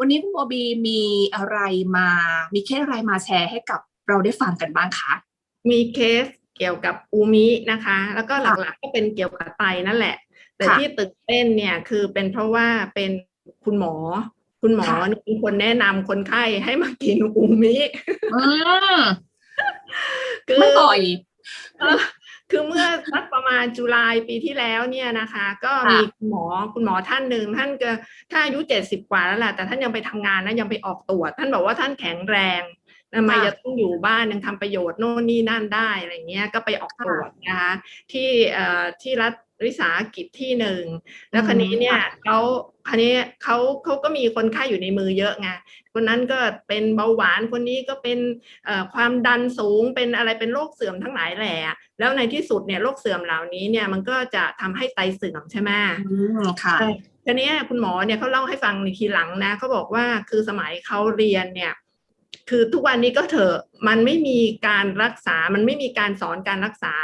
วันนี้คุณโบบีมีอะไรมา มีเคสอะไรมาแชร์ให้กับเราได้ฟังกันบ้างคะ มีเคสเกี่ยวกับอูมินะคะ แล้วก็ค่ะหลักๆก็เป็นเกี่ยวกับไตนั่นแหละ แต่ค่ะที่ตื่นเต้นเนี่ยคือเป็นเพราะว่าเป็นคุณหมอ คุณหมอค่ะเป็นคนแนะนำคนไข้ให้มากินอูมิอืมคือไม่บ่อยเออ คือเมื่อสักประมาณจุลายปีที่แล้วเนี่ยนะคะ ก็ค่ะมีคุณหมอคุณหมอท่านหนึ่งท่านก็ถ้าอายุเจ็ดสิบกว่าแล้วแหละแต่ท่านยังไปทำงานนะยังไปออกตรวจ ท่านบอกว่าท่านแข็งแรงทำไมค่ะจะต้องอยู่บ้านยังทำประโยชน์โน่นนี่นั่นได้อะไรเงี้ยก็ไปออกตรวจนะคะที่เอ่อที่รัฐ วิสาหกิจที่หนึ่งแล้วคันนี้เนี่ยเขาคันนี้เขาเขาก็มีคนไข้อยู่ในมือเยอะไงคนนั้นก็เป็นเบาหวานคนนี้ก็เป็นเอ่อความดันสูงเป็นอะไรเป็นโรคเสื่อมทั้งหลายแหละแล้วในที่สุดเนี่ยโรคเสื่อมเหล่านี้เนี่ยมันก็จะทำให้ไตเสื่อมใช่ไหมอืมค่ะทีนี้คุณหมอเนี่ยเขาเล่าให้ฟังในทีหลังนะเขาบอกว่าคือสมัยเขาเรียนเนี่ย คือทุกวันนี้ก็เถอะมันไม่มีการรักษา มันไม่มีการสอนการรักษา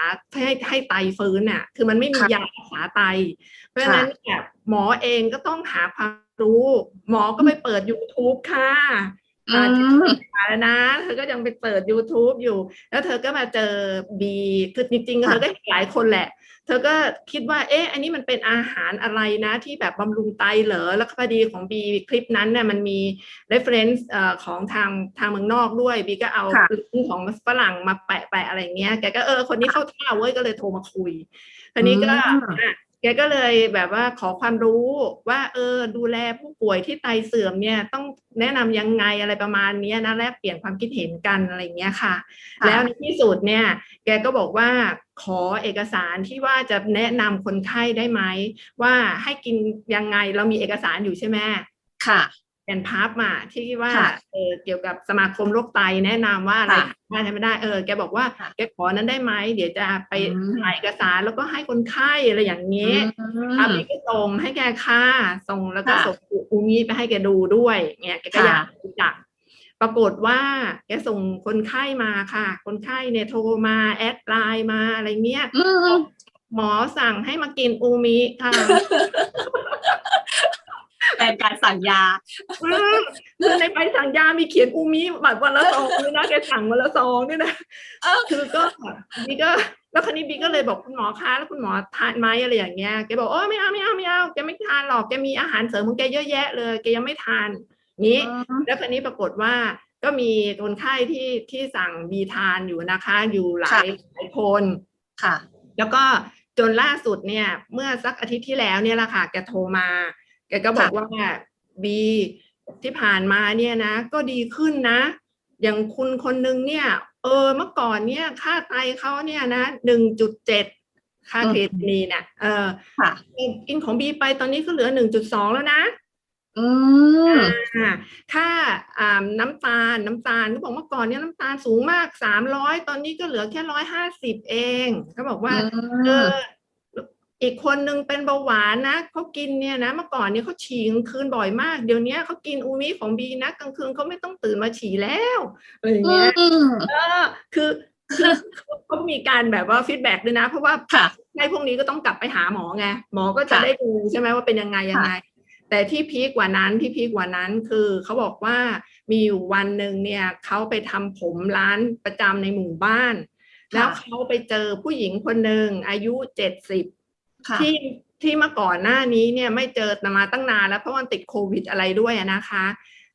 ให้ให้ไตฟื้นน่ะ คือมันไม่มีค่ะยารักษาไต เพราะฉะนั้นเนี่ยหมอเองก็ต้องหาความรู้ หมอก็ไปเปิด YouTube ค่ะอือ่ามมาแล้วนะ เธอก็ยังไปเปิด YouTube อยู่ แล้วเธอก็มาเจอบีคือจริงๆค่ะเธอก็เห็นหลายคนแหละ เธอก็คิดว่า เอ๊ะ อันนี้มันเป็นอาหารอะไรนะ ที่แบบบำรุงไตเหรอ แล้วพอดีของบีคลิปนั้นเนี่ยมันมี reference เอ่อของทางทางเมืองนอกด้วย บีก็เอาค่ะลิงก์ของฝรั่งมาแปะแปะอะไรเงี้ย แกก็เออ คนนี้เข้าท่าเว้ย ก็เลยโทรมาคุยทีนี้ก็อืมอะแกก็เลยแบบว่าขอความรู้ว่า เออ ดูแลผู้ป่วยที่ไตเสื่อมเนี่ยต้องแนะนำยังไงอะไรประมาณเนี้ยนะแลกเปลี่ยนความคิดเห็นกันอะไรเงี้ยค่ะค่ะแล้วในที่สุดเนี่ย แกก็บอกว่าขอเอกสารที่ว่าจะแนะนำคนไข้ได้ไหม ว่าให้กินยังไงเรามีเอกสารอยู่ใช่ไหมค่ะเป็นพับมาที่ว่าค่ะเออเกี่ยวกับสมาคมโรคไตแนะนำว่าอะไรค่ะได้ไม่ได้เออแกบอกว่าค่ะแกขอนั้นได้ไหมเดี๋ยวจะไปอืมถ่ายเอกสารแล้วก็ให้คนไข้อะไรอย่างเงี้ยอือามบีก็ส่งให้แกค่ะส่งแล้วก็ค่ะส่งอูมิไปให้แกดูด้วยเนี่ยแกก็ค่ะอยากรู้จักป รากฏว่าแกส่งคนไข้มาค่ะ คนไข้เนี่ยโทรมาแอดไลน์มาอะไรเงี้ยอืมหมอสั่งให้มากินอูมิค่ะเป็นการสั่งยาอืมคือในใบสั่งยามีเขียนอูมิแบบวันละซองด้วยนะแกสั่งวันละซองด้วยนะเออคือก็บีก็แล้วคันนี้บีก็เลยบอกคุณหมอคะแล้วคุณหมอทานไหมอะไรอย่างเงี้ยแกบอกโอ้ไม่เอาไม่เอาไม่เอาแกไม่ทานหรอกแกมีอาหารเสริมของแกเยอะแยะเลยแกยังไม่ทาน นี้ แล้วคันนี้ปรากฏว่าก็มีคนไข้ที่ที่สั่งบีทานอยู่นะคะ อยู่หลายหลายคนค่ะ แล้วก็จนล่าสุดเนี่ย เมื่อสักอาทิตย์ที่แล้วเนี่ยแหละค่ะแกโทรมาแกก็บอกว่าบีที่ผ่านมาเนี่ยนะ ก็ดีขึ้นนะ อย่างคุณคนนึงเนี่ย เออเมื่อก่อนเนี่ย ค่าไตเขาเนี่ยนะหนึ่งจุดเจ็ดค่าอืมเครตินีนเนี่ยเออค่ะกินของบีไปตอนนี้ก็เหลือหนึ่งจุดสองแล้วนะ อืมอ่า ค่าอ่าน้ำตาลน้ำตาลก็บอกเมื่อก่อนเนี่ยน้ำตาลสูงมากสามร้อยตอนนี้ก็เหลือแค่ร้อยห้าสิบเองเขาบอกว่าเอออีกคนนึงเป็นเบาหวานนะเขากินเนี่ยนะเมื่อก่อนเนี่ยเขาฉี่กลางคืนบ่อยมาก เดี๋ยวนี้เขากินอูมิของบีนะกลางคืนเขาไม่ต้องตื่นมาฉี่แล้วอะไรอย่างอืเงี้ยมเออคือคือเขามีการแบบว่าฟีดแบ็กด้วยนะ เพราะว่าค่ะในพวกนี้ก็ต้องกลับไปหาหมอไงหมอก็จะค่ะได้ดูใช่ไหมว่าเป็นยังไงยังไง แต่ที่พีคกว่านั้นที่พีคกว่านั้นคือเขาบอกว่ามีอยู่วันหนึ่งเนี่ยเขาไปทำผมร้านประจำในหมู่บ้าน แล้วเขาไปเจอผู้หญิงคนหนึ่งอายุเจ็ดสิบค่ะที่ที่เมื่อก่อนหน้านี้เนี่ยไม่เจอมาตั้งนานแล้วเพราะว่าติดโควิดอะไรด้วยอะนะคะ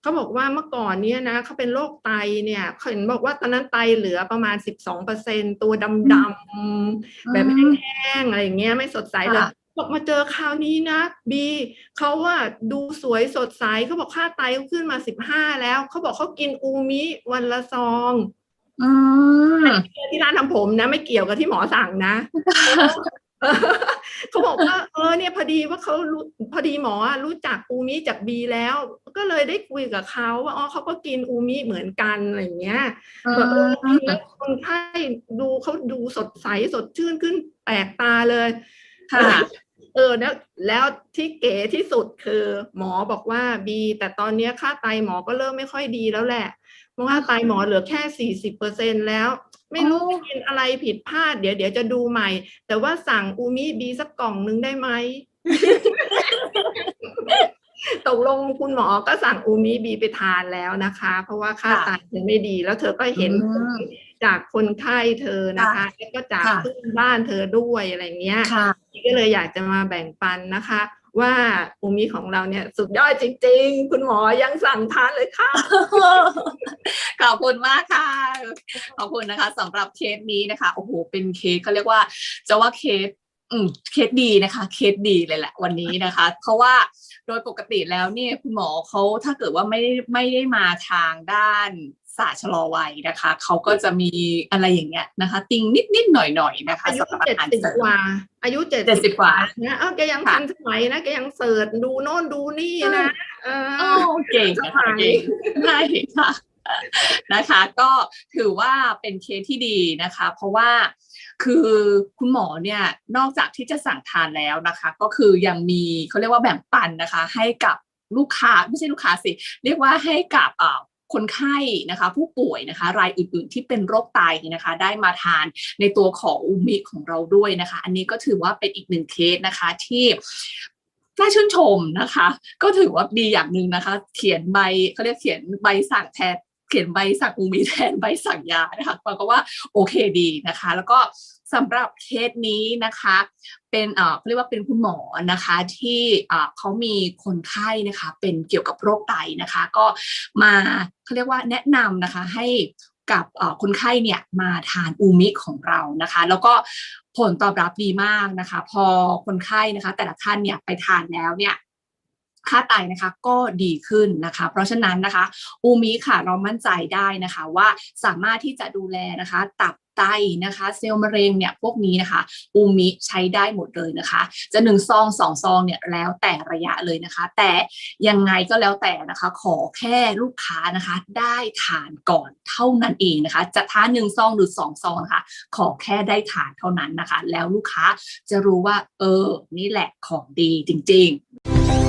เขาบอกว่าเมื่อก่อนเนี่ยนะเขาเป็นโรคไตเนี่ยเขาเห็นบอกว่าตอนนั้นไตเหลือประมาณสิบสองเปอร์เซ็นตัวดำๆแบบแห้งๆอะไรอย่างเงี้ยไม่สดใสเลยค่ะ บอกมาเจอคราวนี้นะบีเขาว่าดูสวยสดใสเขาบอกค่าไตเขาขึ้นมาสิบห้าแล้วเขาบอกเขากินอูมิวันละซองอืมที่ร้านทำผมนะ ไม่เกี่ยวกับที่หมอสั่งนะเออเขาบอกว่าเออเนี่ยพอดีว่าเขารู้พอดีหมออะรู้จักอูมิจากบีแล้ว ก็เลยได้คุยกับเขาว่าอ๋อเขาก็กินอูมิเหมือนกันอะไรอย่างเงี้ยแบบเออจริงแล้วคนไข้ดูเขาดูสดใสสดชื่นขึ้นแปลกตาเลยค่ะเออแล้วแล้วที่เก๋ที่สุดคือหมอบอกว่าบีแต่ตอนนี้ค่าไตหมอก็เริ่มไม่ค่อยดีแล้วแหละ เพราะว่าไตหมอเหลือแค่สี่สิบเปอร์เซ็นแล้ว ไม่รู้กินอะไรผิดพลาดเดี๋ยวเดี๋ยวจะดูใหม่ แต่ว่าสั่งอูมิบีสักกล่องนึงได้ไหมตกลงคุณหมอก็สั่งอูมิบีไปทานแล้วนะคะ เพราะว่าค่าไตเธอไม่ดีแล้วเธอก็เห็น จากคนไข้เธอนะคะแล้วก็จากค่ะเพื่อนบ้านเธอด้วยอะไรเงี้ยค่ะก็เลยอยากจะมาแบ่งปันนะคะ ว่าอูมิของเราเนี่ยสุดยอดจริง ๆ คุณหมอยังสั่งทานเลยค่ะ ขอบคุณมากค่ะ ขอบคุณนะคะสำหรับเคสนี้นะคะโอ้โหเป็นเคสเขาเรียกว่า จะว่าเคสอืมเคสดีนะคะเคสดีเลยแหละวันนี้นะคะ เพราะว่าโดยปกติแล้วเนี่ยคุณหมอเขาถ้าเกิดว่าไม่ได้ไม่ได้มาทางด้าน ศาสตร์ชะลอวัยนะคะ เขาก็จะมีอะไรอย่างเงี้ยนะคะ ติงนิดนิดๆหน่อยหน่อยๆนะคะอายุสำหรับเจ็ดอาหารสิบเสริมกว่า อายุเจ็ด70กว่านะเออแกยังค่ะทันสมัยนะแกยังเสิร์ชดูโน่นดูนี่นะเอโอ้อเก่งนะคะเก่งได้ค่ะนะคะก็ถือว่าเป็นเคสที่ดีนะคะ เพราะว่าคือคุณหมอเนี่ยนอกจากที่จะสั่งทานแล้วนะคะ ก็คือยังมีเขาเรียกว่าแบ่งปันนะคะ ให้กับลูกค้าไม่ใช่ลูกค้าสิ เรียกว่าให้กับเอ่อ คนไข้นะคะ ผู้ป่วยนะคะ รายอื่นๆ ที่เป็นโรคไตนะคะ ได้มาทานในตัวของอูมิของเราด้วยนะคะ อันนี้ก็ถือว่าเป็นอีกหนึ่งเคสนะคะที่น่าชื่นชมนะคะ ก็ถือว่าดีอย่างหนึ่งนะคะ เขียนใบเขาเรียกเขียนใบสั่งแทน เขียนใบสั่งอูมิแทนใบสั่งยานะคะปรากฏว่าโอเคดีนะคะ แล้วก็สำหรับเคสนี้นะคะ เป็นเอ่อเขาเรียกว่าเป็นคุณหมอนะคะที่เอ่อเขามีคนไข้นะคะ เป็นเกี่ยวกับโรคไตนะคะ ก็มาเขาเรียกว่าแนะนำนะคะให้กับคนไข้เนี่ยมาทานอูมิของเรานะคะ แล้วก็ผลตอบรับดีมากนะคะ พอคนไข้นะคะ แต่ละท่านเนี่ยไปทานแล้วเนี่ย ค่าไตนะคะก็ดีขึ้นนะคะ เพราะฉะนั้นนะคะอูมิค่ะเรามั่นใจได้นะคะว่าสามารถที่จะดูแลนะคะตับไตนะคะเซลล์มะเร็งเนี่ยพวกนี้นะคะอูมิใช้ได้หมดเลยนะคะ จะหนึ่งซองสองซองเนี่ยแล้วแต่ระยะเลยนะคะ แต่ยังไงก็แล้วแต่นะคะ ขอแค่ลูกค้านะคะ ได้ทานก่อนเท่านั้นเองนะคะ จะทานหนึ่งซองหรือสองซองนะคะขอแค่ได้ทานเท่านั้นนะคะ แล้วลูกค้าจะรู้ว่าเออนี่แหละของดีจริง ๆ